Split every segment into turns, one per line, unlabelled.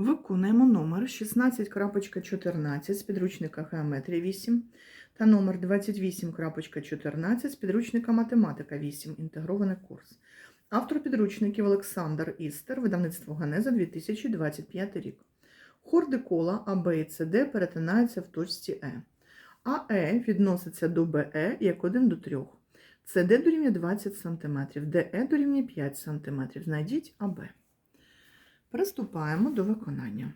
Виконуємо номер 16.14 з підручника Геометрія 8 та номер 28.14 з підручника Математика 8. Інтегрований курс. Автор підручників Олександр Істер, видавництво Ганеза 2025 рік. Хорди кола А, Б і С, Д перетинаються в точці Е. АЕ відноситься до БЕ як 1 до 3. СД дорівнює 20 см, ДЕ дорівнює 5 см. Знайдіть АБ. Приступаємо до виконання.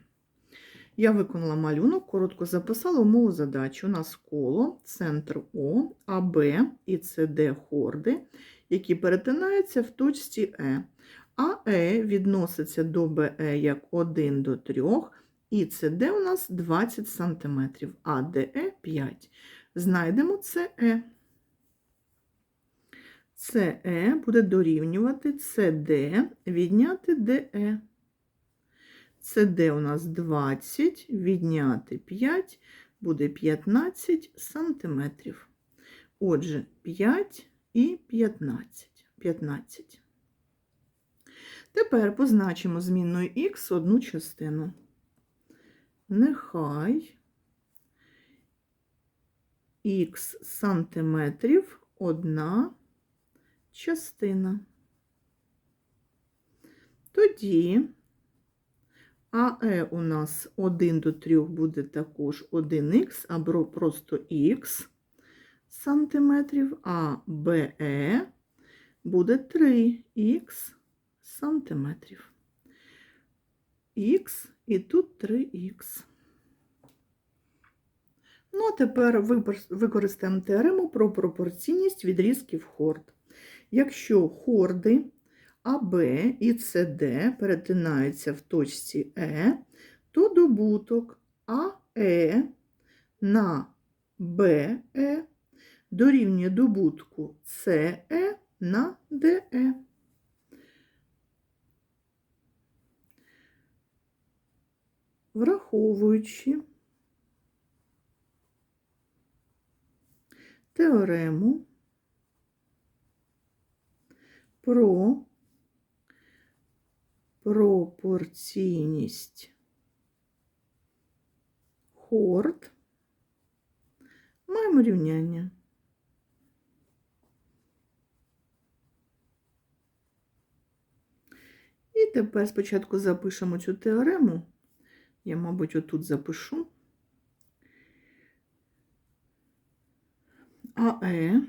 Я виконала малюнок, коротко записала умову задачі. У нас коло, центр О, АБ і СД хорди, які перетинаються в точці Е. АЕ відноситься до БЕ як 1 до 3, і СД у нас 20 см, а ДЕ 5. Знайдемо СЕ. СЕ буде дорівнювати СД відняти ДЕ. СД у нас 20, відняти 5, буде 15 сантиметрів. Отже, 5 і 15. 15. Тепер позначимо змінною х одну частину. Нехай х сантиметрів одна частина. Тоді АЕ у нас 1 до 3 буде також 1х, або просто х сантиметрів, а БЕ буде 3х сантиметрів. Х і тут 3х. Ну, а тепер використаємо теорему про пропорційність відрізків хорд. Якщо хорди АБ і СД перетинаються в точці Е, то добуток АЕ на БЕ дорівнює добутку СЕ на ДЕ. Враховуючи теорему про пропорційність хорд, маємо рівняння. І тепер спочатку запишемо цю теорему. Я, мабуть, отут запишу. АЕ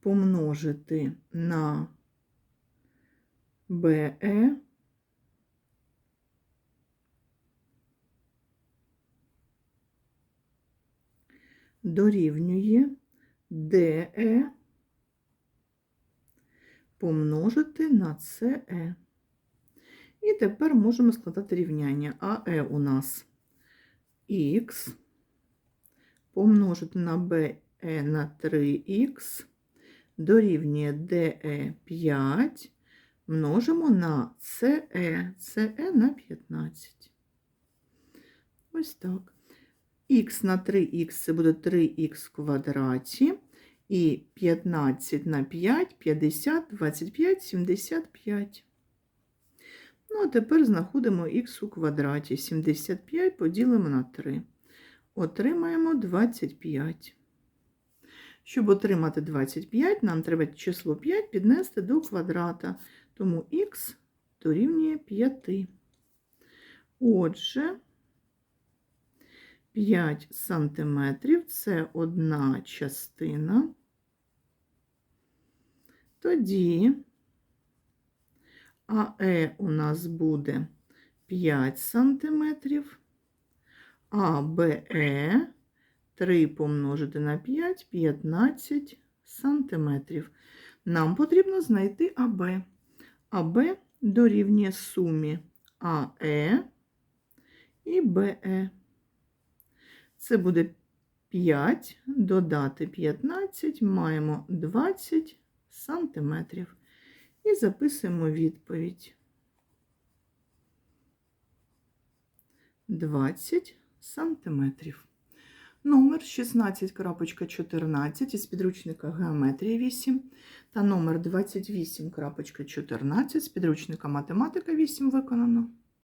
помножити на БЕ дорівнює ДЕ помножити на СЕ. І тепер можемо складати рівняння. АЕ у нас х. Помножити на БЕ на 3х дорівнює ДЕ 5 множимо на СЕ, СЕ на 15. Ось так. Х на 3х це буде 3х в квадраті. І 15 на 5, 50, 25, 75. Ну, а тепер знаходимо х у квадраті. 75 поділимо на 3. Отримаємо 25. Щоб отримати 25, нам треба число 5 піднести до квадрата. Тому х дорівнює 5. Отже, 5 сантиметрів це одна частина. Тоді АЕ у нас буде 5 сантиметрів, а БЕ 3 помножити на 5 15 сантиметрів. Нам потрібно знайти АБ. АБ дорівнює сумі АЕ і БЕ. Це буде 5 додати 15, маємо 20 сантиметрів. І записуємо відповідь. 20 сантиметрів. Номер 16.14 із підручника Геометрія 8 та номер 28.14 з підручника Математика 8 виконано.